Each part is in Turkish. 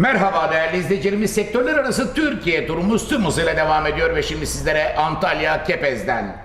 Merhaba değerli izleyicilerimiz. Sektörler arası Türkiye turumuz tüm hızıyla devam ediyor ve şimdi sizlere Antalya Kepez'den.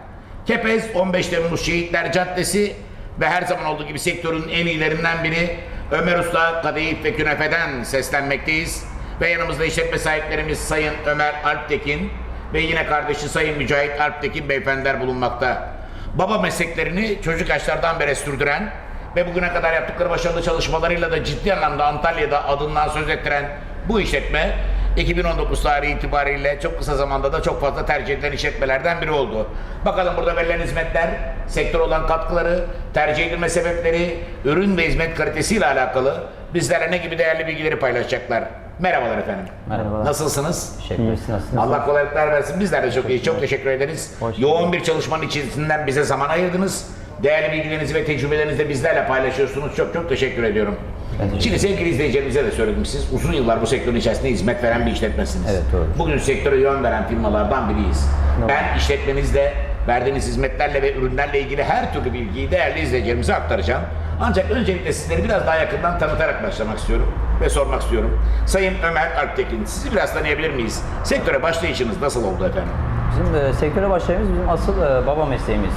Kepez 15 Temmuz Şehitler Caddesi ve her zaman olduğu gibi sektörün en iyilerinden biri Ömer Usta Kadayıf ve Künefe'den seslenmekteyiz. Ve yanımızda işletme sahiplerimiz Sayın Ömer Alptekin ve yine kardeşi Sayın Mücahit Alptekin beyefendiler bulunmakta. Baba mesleklerini çocuk yaşlardan beri sürdüren ve bugüne kadar yaptıkları başarılı çalışmalarıyla da ciddi anlamda Antalya'da adından söz ettiren bu işletme 2019 tarihi itibariyle çok kısa zamanda da çok fazla tercih edilen işletmelerden biri oldu. Bakalım burada verilen hizmetler, sektör olan katkıları, tercih edilme sebepleri, ürün ve hizmet kalitesiyle alakalı bizlere ne gibi değerli bilgileri paylaşacaklar. Merhabalar efendim. Merhabalar. Nasılsınız? İyisiniz, nasılsınız? Allah kolaylıklar versin. Bizler de çok iyi. Çok teşekkür ederiz. Hoş Yoğun bir çalışmanın içerisinden bize zaman ayırdınız. Değerli bilgilerinizi ve tecrübelerinizi de bizlerle paylaşıyorsunuz. Çok çok teşekkür ediyorum. Teşekkür Şimdi sevgili izleyicilerimize de söyledim. Siz uzun yıllar bu sektörün içerisinde hizmet veren bir işletmesiniz. Evet, doğru. Bugün sektöre yön veren firmalardan biriyiz. Doğru. Ben işletmenizle, verdiğiniz hizmetlerle ve ürünlerle ilgili her türlü bilgiyi değerli izleyicilerimize aktaracağım. Ancak öncelikle sizleri biraz daha yakından tanıtarak başlamak istiyorum ve sormak istiyorum. Sayın Ömer Alptekin, sizi biraz tanıyabilir miyiz? Sektöre başlayışınız nasıl oldu efendim? Bizim e, sektöre başlayımız bizim asıl e, baba mesleğimiz.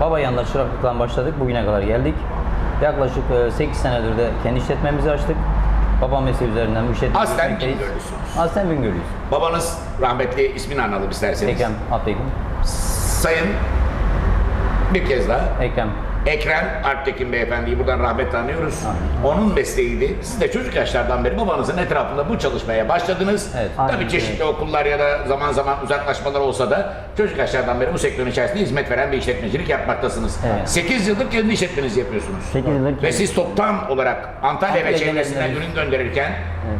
Baba yanında çıraklıktan başladık, bugüne kadar geldik. Yaklaşık e, 8 senedir de kendi işletmemizi açtık. Baba mesleği üzerinden bu işletmeyi Aslen. Bingöl'lüsünüz. Aslen Bingöl'lüyüz. Babanız rahmetli ismini analım isterseniz. Ekrem, Alptekin. Sayın bir kez daha Ekrem. Ekrem Alptekin beyefendiyi buradan rahmetle anıyoruz. Onun mesleğiydi. Siz de çocuk yaşlardan beri babanızın etrafında bu çalışmaya başladınız. Evet. Tabii Aynen, çeşitli okullar ya da zaman zaman uzaklaşmalar olsa da çocuk yaşlardan beri bu sektörün içerisinde hizmet veren bir işletmecilik yapmaktasınız. Evet. 8 yıldır kendi işletmenizi yapıyorsunuz. 8 yıldır Ve siz toptan olarak Antalya ve çevresinden ürün gönderirken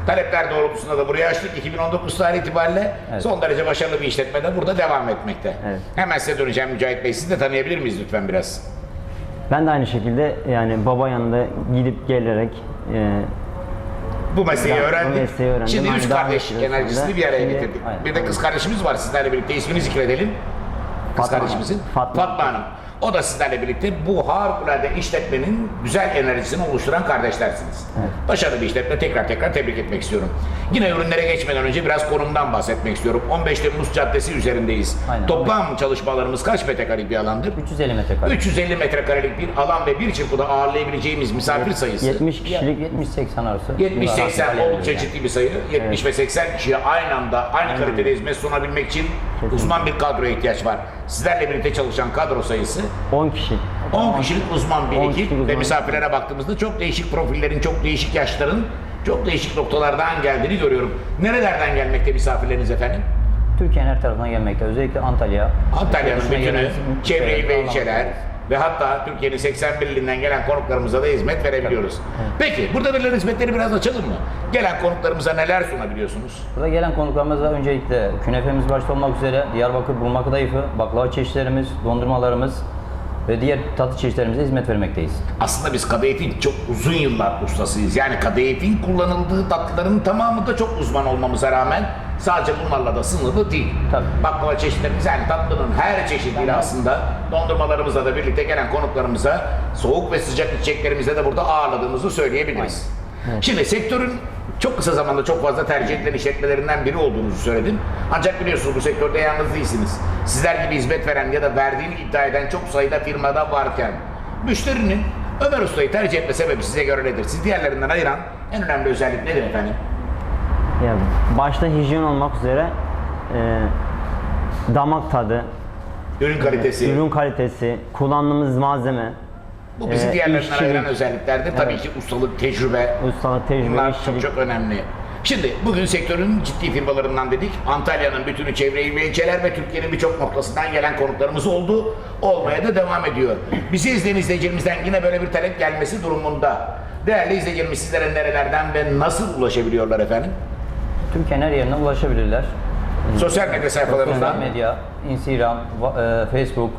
talepler doğrultusunda da buraya açtık. 2019 tarihi itibariyle Evet. son derece başarılı bir işletme de burada devam etmekte. Evet. Hemen size döneceğim Mücahit Bey. Siz de tanıyabilir miyiz lütfen biraz? Ben de aynı şekilde yani baba yanında gidip gelerek e, Bu mesleği Ben bu öğrendik. mesleği öğrendim. Şimdi üç kardeş enerjisini bir araya getirdik. Aynen. Bir de kız kardeşimiz var sizlerle birlikte. İsmini zikredelim. Kız Fatma. kardeşimizin. Fatma. Fatma Hanım. O da sizlerle birlikte bu harikulade işletmenin güzel enerjisini oluşturan kardeşlersiniz. Başarılı bir işletme tekrar tekrar tebrik etmek istiyorum. Yine ürünlere geçmeden önce biraz konumdan bahsetmek istiyorum. 15 Temmuz Caddesi üzerindeyiz. Aynen. Toplam çalışmalarımız kaç metrekarelik bir alandır? 350 metrekare. 350 metrekarelik bir alan ve bir çırpıda ağırlayabileceğimiz misafir sayısı 70 kişilik 70-80 arası. 70-80 Civarı. oldukça ciddi bir sayı. 70 ve 80 kişiye aynı anda aynı kalitede hizmet sunabilmek için uzman bir kadroya ihtiyaç var. Sizlerle birlikte çalışan kadro sayısı 10 kişi. 10 kişilik uzman bir 10 ekip kişilik ve misafirlere baktığımızda çok değişik profillerin, çok değişik yaşların, çok değişik noktalardan geldiğini görüyorum. Nerelerden gelmekte misafirleriniz efendim? Türkiye'nin her tarafından gelmekte. Özellikle Antalya. Antalya'nın bütünü, çevreyi ve ilçeler ve hatta Türkiye'nin 81 ilinden gelen konuklarımıza da hizmet verebiliyoruz. Peki burada verilen hizmetleri biraz açalım mı? Gelen konuklarımıza neler sunabiliyorsunuz? Burada gelen konuklarımızla öncelikle künefemiz başta olmak üzere Diyarbakır bulma kadayıfı, baklava çeşitlerimiz, dondurmalarımız ve diğer tatlı çeşitlerimize hizmet vermekteyiz. Aslında biz kadayıfın çok uzun yıllar ustasıyız. Yani kadayıfın kullanıldığı tatlıların tamamında çok uzman olmamıza rağmen sadece bunlarla da sınırlı değil. Tabii. Baklava çeşitlerimiz yani tatlının her çeşidiyle aslında dondurmalarımızla da birlikte gelen konuklarımıza soğuk ve sıcak içeceklerimize de burada ağırladığımızı söyleyebiliriz. Şimdi sektörün çok kısa zamanda çok fazla tercih edilen işletmelerinden biri olduğunuzu söyledim. Ancak biliyorsunuz bu sektörde yalnız değilsiniz. Sizler gibi hizmet veren ya da verdiğini iddia eden çok sayıda firmada varken müşterinin Ömer Usta'yı tercih etme sebebi size göre nedir? Siz diğerlerinden ayıran en önemli özellik nedir efendim? Ya başta hijyen olmak üzere e, damak tadı, Ürün kalitesi. ürün kalitesi, kullandığımız malzeme, Bu bizi e, diğerlerinden işçilik, ayıran özelliklerdir. Tabii ki ustalık, tecrübe, ustalık, tecrübe, Bunlar çok işçilik. çok önemli. Şimdi bugün sektörün ciddi firmalarından dedik. Antalya'nın bütünü çevre il ve ilçeler ve Türkiye'nin birçok noktasından gelen konuklarımız oldu. Olmaya da devam ediyor. Bizi izleyen izleyicilerimizden yine böyle bir talep gelmesi durumunda. Değerli izleyicilerimiz sizlere nerelerden ve nasıl ulaşabiliyorlar efendim? Türkiye'nin her yerine ulaşabilirler. Sosyal medya Sosyal sayfalarımızdan. medya, Instagram, va- e, Facebook,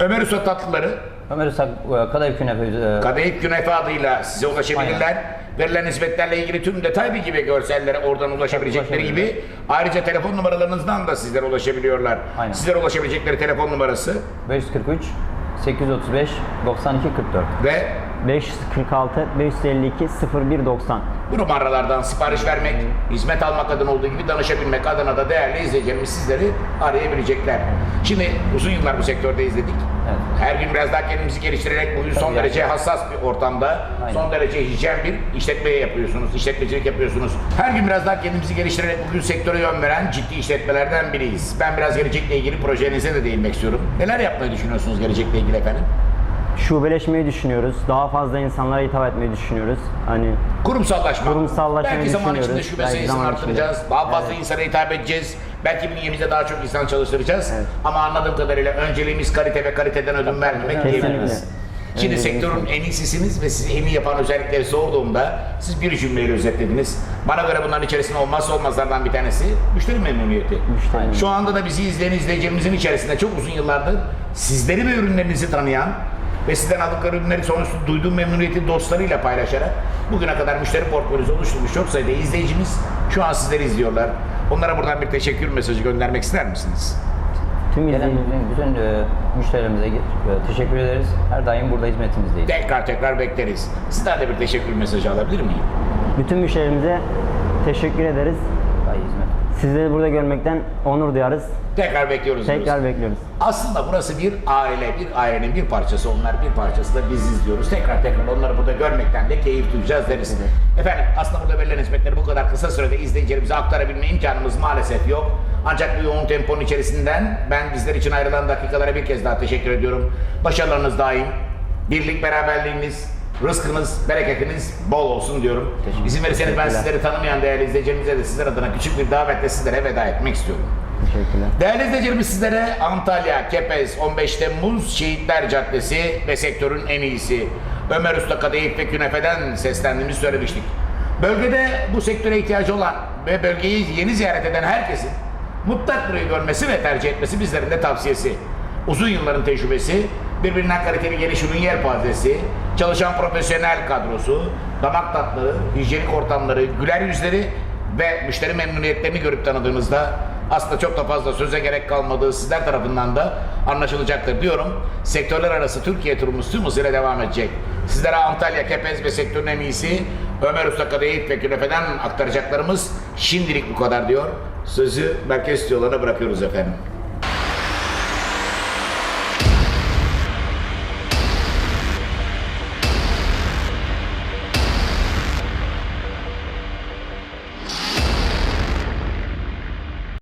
Ömer Usta tatlıları Ömer Isak e, Kadayıf Künefe e, Kadayıf Künefe adıyla size ulaşabilirler. Verilen hizmetlerle ilgili tüm detay bilgi ve görsellere oradan ulaşabilecekleri ulaşabilirler. gibi ayrıca telefon numaralarınızdan da sizlere ulaşabiliyorlar. Aynen. Sizlere ulaşabilecekleri telefon numarası 543 835 92 44. ve 546 552 0190 Bu numaralardan sipariş vermek, hizmet almak adına olduğu gibi danışabilmek adına da değerli izleyicilerimiz sizleri arayabilecekler. Şimdi uzun yıllar bu sektörde izledik. Evet. Her gün biraz daha kendimizi geliştirerek bugün son Tabii derece yani. hassas bir ortamda, Aynen. son derece hijyen bir işletme yapıyorsunuz, işletmecilik yapıyorsunuz. Her gün biraz daha kendimizi geliştirerek bugün sektöre yön veren ciddi işletmelerden biriyiz. Ben biraz gelecekle ilgili projenize de değinmek istiyorum. Neler yapmayı düşünüyorsunuz gelecekle ilgili efendim? Şubeleşmeyi düşünüyoruz. Daha fazla insanlara hitap etmeyi düşünüyoruz. Hani Kurumsallaşma. Kurumsallaşmayı Belki zaman içinde düşünüyoruz. şube Belki sayısını zaman artıracağız. içinde. Daha fazla Evet. insana hitap edeceğiz. Belki bünyemizde daha çok insan çalıştıracağız. Evet. Ama anladığım kadarıyla önceliğimiz kalite ve kaliteden ödün vermemek Kesinlikle. diyebiliriz. Şimdi Önceliğimiz sektörün en iyisisiniz ve sizi en iyi yapan özellikleri sorduğumda siz bir cümleyle özetlediniz. Bana göre bunların içerisinde olmazsa olmazlardan bir tanesi müşteri memnuniyeti. Müşteri memnuniyeti. Şu anda da bizi izleyen izleyicilerimizin içerisinde çok uzun yıllardır sizleri ve ürünlerinizi tanıyan ve sizden aldıkları ürünleri sonuçta duyduğu memnuniyeti dostlarıyla paylaşarak bugüne kadar müşteri portföyünüzü oluşturmuş çok sayıda izleyicimiz şu an sizleri izliyorlar. Onlara buradan bir teşekkür mesajı göndermek ister misiniz? tüm Gelen bütün, e, müşterilerimize e, teşekkür ederiz. Her daim burada hizmetimizdeyiz. Tekrar tekrar bekleriz. Sizden de bir teşekkür mesajı alabilir miyim? bütün müşterilerimize teşekkür ederiz. Daha iyi hizmet. Sizleri burada görmekten onur duyarız. Tekrar bekliyoruz. diyoruz. Tekrar bekliyoruz. Aslında burası bir aile, bir ailenin bir parçası. Onlar bir parçası da biziz diyoruz. Tekrar tekrar onları burada görmekten de keyif duyacağız deriz. Efendim aslında burada verilen hizmetleri bu kadar kısa sürede izleyicilerimize aktarabilme imkanımız maalesef yok. Ancak bu yoğun temponun içerisinden ben bizler için ayrılan dakikalara bir kez daha teşekkür ediyorum. Başarılarınız daim, birlik beraberliğiniz, rızkınız, bereketiniz bol olsun diyorum. İzin verirseniz ben sizleri tanımayan değerli izleyicilerimize de sizler adına küçük bir davetle sizlere veda etmek istiyorum. Teşekkürler. Değerli izleyicilerimiz sizlere Antalya, Kepez, 15 Temmuz Şehitler Caddesi ve sektörün en iyisi Ömer Usta Kadayıf ve Künefe'den seslendiğimizi söylemiştik. Bölgede bu sektöre ihtiyacı olan ve bölgeyi yeni ziyaret eden herkesin mutlak burayı görmesi ve tercih etmesi bizlerin de tavsiyesi. Uzun yılların tecrübesi, birbirinden kaliteli geniş ürün yelpazesi, çalışan profesyonel kadrosu, damak tatları, hijyenik ortamları, güler yüzleri ve müşteri memnuniyetlerini görüp tanıdığınızda aslında çok da fazla söze gerek kalmadığı sizler tarafından da anlaşılacaktır diyorum. Sektörler arası Türkiye turumuz tüm hızıyla devam edecek. Sizlere Antalya, Kepez ve sektörün en iyisi Ömer Usta Kadayıf ve Künefe'den aktaracaklarımız şimdilik bu kadar diyor. Sözü merkez stüdyolarına bırakıyoruz efendim.